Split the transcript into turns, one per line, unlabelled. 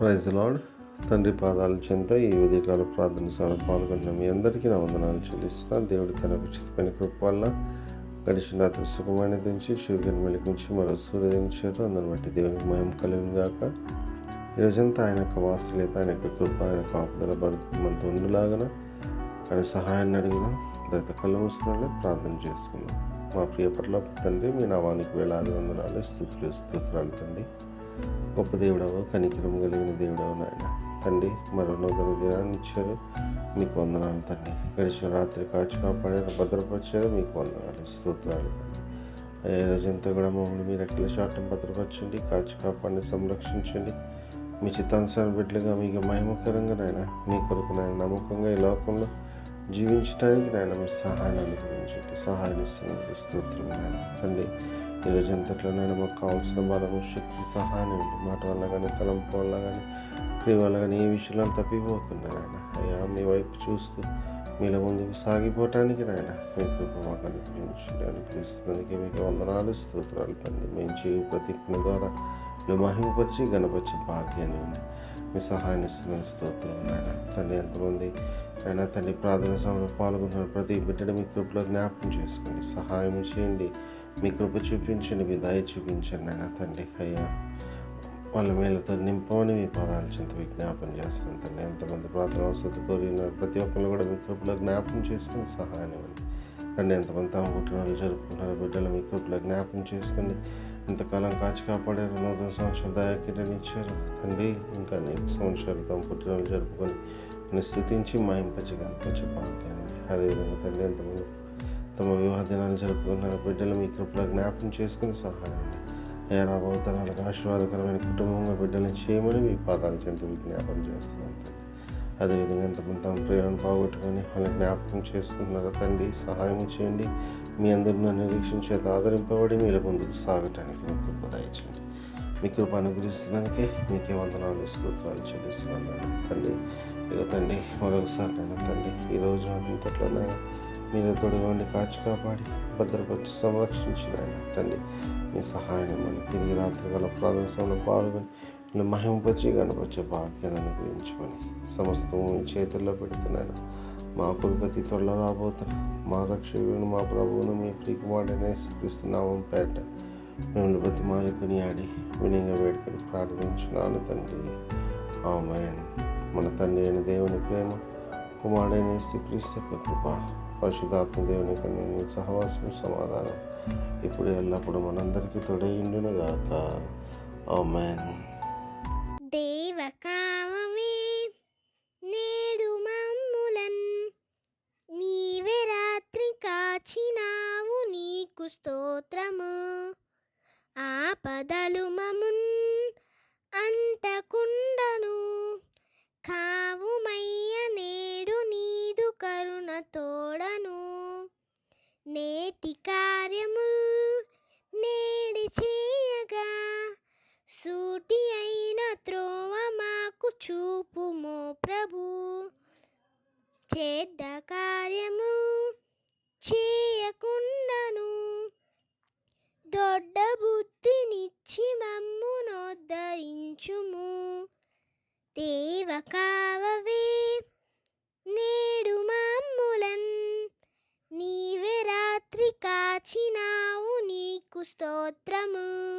Praise lord తండ్రి పాదాల చెంత ఈ ఉదయకాల ప్రార్థన సభలో పాల్గొన్న మీ అందరికీ నా వందనాలు చెల్లిస్తున్నా. దేవుడు తన ఉచితమైన కృప వల్ల గడిచిన రాత్రి సుఖమైన దించి సూర్యుని వెలిగించి మరో సూర్యదించారు అందరిని బట్టి దేవునికి మయం కలిగిన గాక ఈరోజంతా ఆయన యొక్క వాసులేత ఆయన యొక్క కృప ఆయన కాపుదల బతుకు మనతో ఉండులాగన. ఆయన సహాయాన్ని అడుగుదాం. దయత కళ్ళు మూసుకుని ప్రార్థన చేసుకుందాం. మా ప్రియ పట్ల తండ్రి మీ నామానికి వేలాది వందనాలు స్థుతులు స్తోత్రాలు తండ్రి. గొప్ప దేవుడవు కనికరం కలిగిన దేవుడవు నాయన. తండ్రి మరో నూతన దినాన్ని ఇచ్చారు. మీకు వందనాలు తండ్రి. గడిచిన రాత్రి కాచి కాపాడారు భద్రపరిచారు. మీకు వందనాలు స్తోత్రాలు తండ్రి. అయ్యే రోజంతా కూడా మమ్మల్ని మీరు ఎక్కడ చాటం భద్రపరచండి కాచి కాపాడిని సంరక్షించండి. మీ చిత్తానుసార బిడ్డలుగా మీకు మహిమకరంగా నాయన మీ కొరకు నాయన నమ్మకంగా ఈ లోకంలో జీవించడానికి నాయన మీ సహాయాన్ని అనుగ్రహించండి. సహాయం స్తోత్రం నాయన. తండ్రి ఈ రోజంతట్లో నేను మాకు కావాల్సిన బలము శక్తి సహాయం ఉంది మాట వల్ల కానీ తలంపు వల్ల కానీ క్రియ వల్ల కానీ ఏ విషయంలో తప్పిపోకుండా నాయన. అయ్యా మీ వైపు చూస్తూ మీలో ముందుకు సాగిపోవటానికి నాయన మీ కృప మాకు అనుగ్రహించండి అనుగ్రహిస్తున్నందుకే మీకు వందనాలు స్తోత్రాలు తండ్రి. మేము చేయ ప్రతిజ్ఞ ద్వారా నువ్వు మహిమపరిచి గణపరిచి భాగ్యాన్ని ఉంది. మీ సహాయాన్ని ఇస్తున్న స్తోత్రం నాయన. తండ్రి ఎంతమంది అయినా తండ్రి ప్రార్థన సమయంలో పాల్గొంటున్న ప్రతి బిడ్డను మీ కృపలో జ్ఞాపకం చేసుకోండి. సహాయం చేయండి. మీ కృప చూపించండి మీ దయ చూపించండి నాయన తండ్రి. అయ్యా వాళ్ళ మేలతో నింపమని మీ పదాలు చింత విజ్ఞాపన చేస్తున్నాను తండ్రి ఎంతమంది ప్రార్థన వసతి కోరిన ప్రతి ఒక్కరు కూడా మీ కృపలో జ్ఞాపకం చేసుకుని సహాయం ఇవ్వండి. తండ్రి ఎంతమంది తమ పుట్టినరోజు జరుపుకున్నారు బిడ్డలు మీ కృపలో జ్ఞాపకం చేసుకుని ఇంతకాలం కాచి కాపాడారు నూతన సంవత్సరం దయాకిరని ఇచ్చారు. తండ్రి ఇంకా అనేక సంవత్సరాలు తమ పుట్టినరోజు జరుపుకొని నేను స్థుతించి మా ఇంపచ్చి కనిపించే భాగ్యాన్ని అదేవిధంగా తండ్రి ఎంతమంది తమ వివాహ దినాలు జరుపుకున్నారు బిడ్డలు మీ కృపలో జ్ఞాపకం చేసుకుని సహాయం అండి అయ్యా ఆశీర్వాదకరమైన కుటుంబంగా బిడ్డలను చేయమని మీ పాదాలు చెంత విజ్ఞాపం చేస్తున్నాను అదేవిధంగా ఎంతమంది తమ ప్రేరణ పోగొట్టుకొని వాళ్ళని జ్ఞాపకం చేసుకుంటున్నారో తండ్రి? సహాయం చేయండి. మీ అందరిని నిరీక్షణ చేత ఆదరింపబడి మీరు ముందుకు సాగటానికి మీ కృప దయచేయండి. మీ కృప అనుగ్రహిస్తున్నందుకే మీకే వందనాలు స్తోత్రాలు చెల్లిస్తున్నాను తండ్రి. ఇక తండ్రి మరొకసారి నేను తండ్రి ఈరోజు అంతట్లో మీరు తొడగండి కాచి కాపాడి భద్రపరిచి సంరక్షించిన తండ్రి. మీ సహాయాన్ని తిరిగి రాత్రి గల ప్రదర్శనలో పాల్గొని నేను మహింపచ్చి గణపరిచే భాగ్యాన్ని అనుగ్రహించమని సమస్తము మీ చేతుల్లో పెడుతున్నాను. మా కులపతి త్వరలో రాబోతున్నా. మా రక్షకులను మా ప్రభువును మీ ప్రియకుమారుడనే శిక్షిస్తున్నాము పేట మిమ్మల్ని బతి మానుకుని ఆడి వినయంగా వేడుకొని ప్రార్థించున్నాను తండ్రి. ఆమె మన తండ్రి అయిన దేవుని ప్రేమ కుమారుడైన శ్రీక్రీస్తు కృప పరిశుధాత్మ దేవుని కన్నా సహవాసం సమాధానం ఇప్పుడు ఎల్లప్పుడూ మనందరికీ తొడగిండును గాక ఆమెన్.
దేవకావమే నేడు మమ్ములన్ నీవే రాత్రి కాచినావు నీకు స్తోత్రము. ఆపదలు మమున్ అంటకుండను నేటి కార్యము నేడి చేయగా సూటి అయిన త్రోవ మాకు చూపుము ప్రభు. చెడ్డ కార్యము చేయకుండాను దొడ్డ బుద్ధినిచ్చి మమ్మునోద్ధరించుము దేవ కావవే వచ్చినావు నీకు స్తోత్రము.